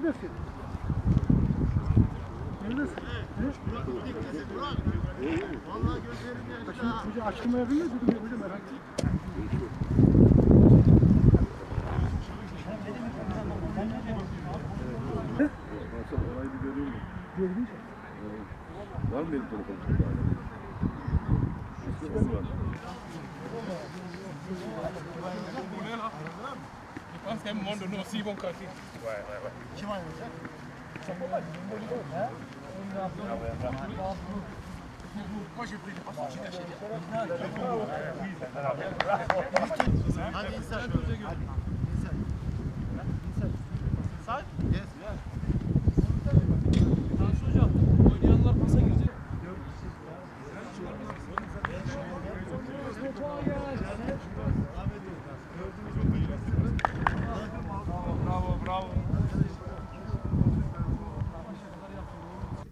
Neredesin? Neredesin? Vallahi gözlerim yaşlı ha. Şimdi açılmayabilir mi? Dedim ya hocam herhangi Olayı bir göreyim mi? Gördün mü? Var mı benim telefonum? Bu ne lan? Pense qu'à un moment donné aussi, ils vont craquer. Ouais, ouais, ouais. Moi, j'ai pris, j'ai pas sorti la chaîne. Tansu hocam, oynayanlar pasa girecek.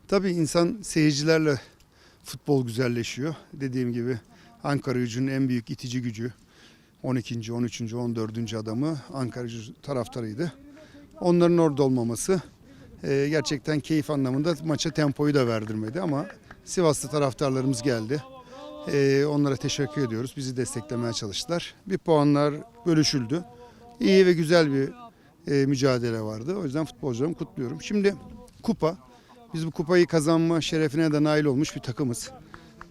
Tabii insan seyircilerle futbol güzelleşiyor. Dediğim gibi Ankara gücünün en büyük itici gücü 12. 13. 14. adamı Ankara gücü taraftarıydı. Onların orada olmaması e, gerçekten keyif anlamında maça tempoyu da verdirmedi ama Sivaslı taraftarlarımız geldi. E, onlara teşekkür ediyoruz. Bizi desteklemeye çalıştılar. Bir puanlar bölüşüldü. İyi ve güzel bir e, mücadele vardı. O yüzden futbolcularımı kutluyorum. Şimdi kupa. Biz bu kupayı kazanma şerefine de nail olmuş bir takımız.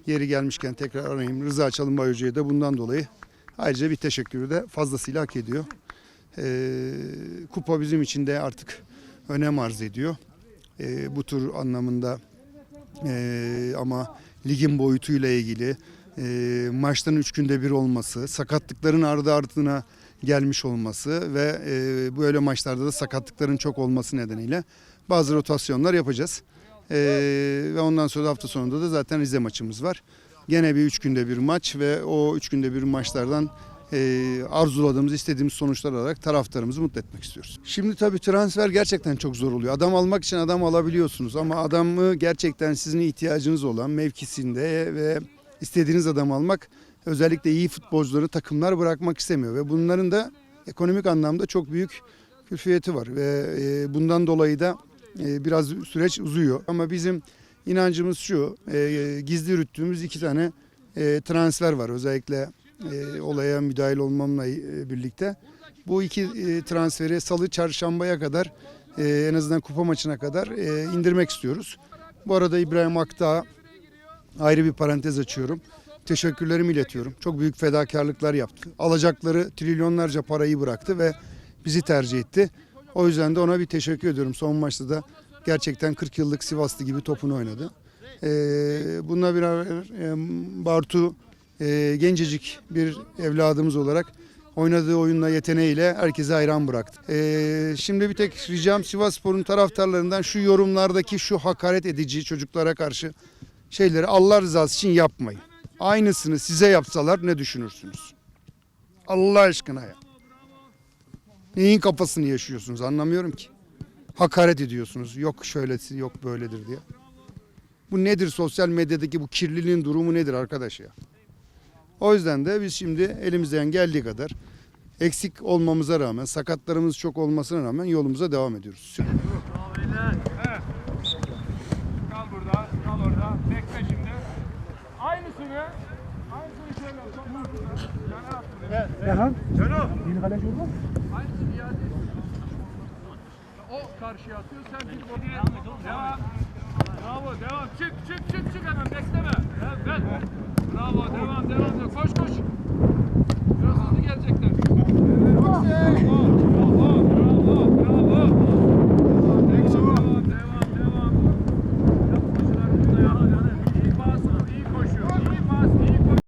Yeri gelmişken tekrar arayayım. Rıza Çalınbay Hoca'ya da bundan dolayı ayrıca bir teşekkürü de fazlasıyla hak ediyor. Ee, kupa bizim için de artık önem arz ediyor. Ee, bu tür anlamında ee, ama ligin boyutuyla ilgili ee, maçların üç günde bir olması, sakatlıkların ardı ardına gelmiş olması ve ee, böyle maçlarda da sakatlıkların çok olması nedeniyle bazı rotasyonlar yapacağız. Ee, ve ondan sonra hafta sonunda da zaten Rize maçımız var. Gene bir üç günde bir maç ve o üç günde bir maçlardan e, arzuladığımız, istediğimiz sonuçlar alarak taraftarımızı mutlu etmek istiyoruz. Şimdi tabii transfer gerçekten çok zor oluyor. Adam almak için adam alabiliyorsunuz ama adamı gerçekten sizin ihtiyacınız olan mevkisinde ve istediğiniz adam almak özellikle iyi futbolcuları takımlar bırakmak istemiyor ve bunların da ekonomik anlamda çok büyük külfiyeti var ve e, bundan dolayı da e, biraz süreç uzuyor. Ama bizim inancımız şu, e, gizli yürüttüğümüz iki tane transfer var. Özellikle olaya müdahil olmamla birlikte. Bu iki transferi salı çarşambaya kadar en azından kupa maçına kadar indirmek istiyoruz. Bu arada İbrahim Akdağ ayrı bir parantez açıyorum. Teşekkürlerimi iletiyorum. Çok büyük fedakarlıklar yaptı. Alacakları trilyonlarca parayı bıraktı ve bizi tercih etti. O yüzden de ona bir teşekkür ediyorum. Son maçta da gerçekten 40 yıllık Sivaslı gibi topunu oynadı. Ee, bununla beraber e, Bartu e, gencecik bir evladımız olarak oynadığı oyunla yeteneğiyle herkese hayran bıraktı. Ee, şimdi bir tek ricam Sivasspor'un taraftarlarından şu yorumlardaki şu hakaret edici çocuklara karşı şeyleri Allah rızası için yapmayın. Aynısını size yapsalar ne düşünürsünüz? Allah aşkına ya. Neyin kafasını yaşıyorsunuz anlamıyorum ki. Hakaret ediyorsunuz. Yok şöylesi yok böyledir diye. Bu nedir sosyal medyadaki bu kirliliğin durumu nedir arkadaş ya? O yüzden de biz şimdi elimizden geldiği kadar eksik olmamıza rağmen, sakatlarımız çok olmasına rağmen yolumuza devam ediyoruz. Kal burada, kal orada. Bekle şimdi. Aynısını, aynısını şöyle Erhan. Yeni kaleci oldu mu? Aynısını iade. O karşıya atıyor, sen bir botu. Devam. Bravo, devam. Çık, çık, çık,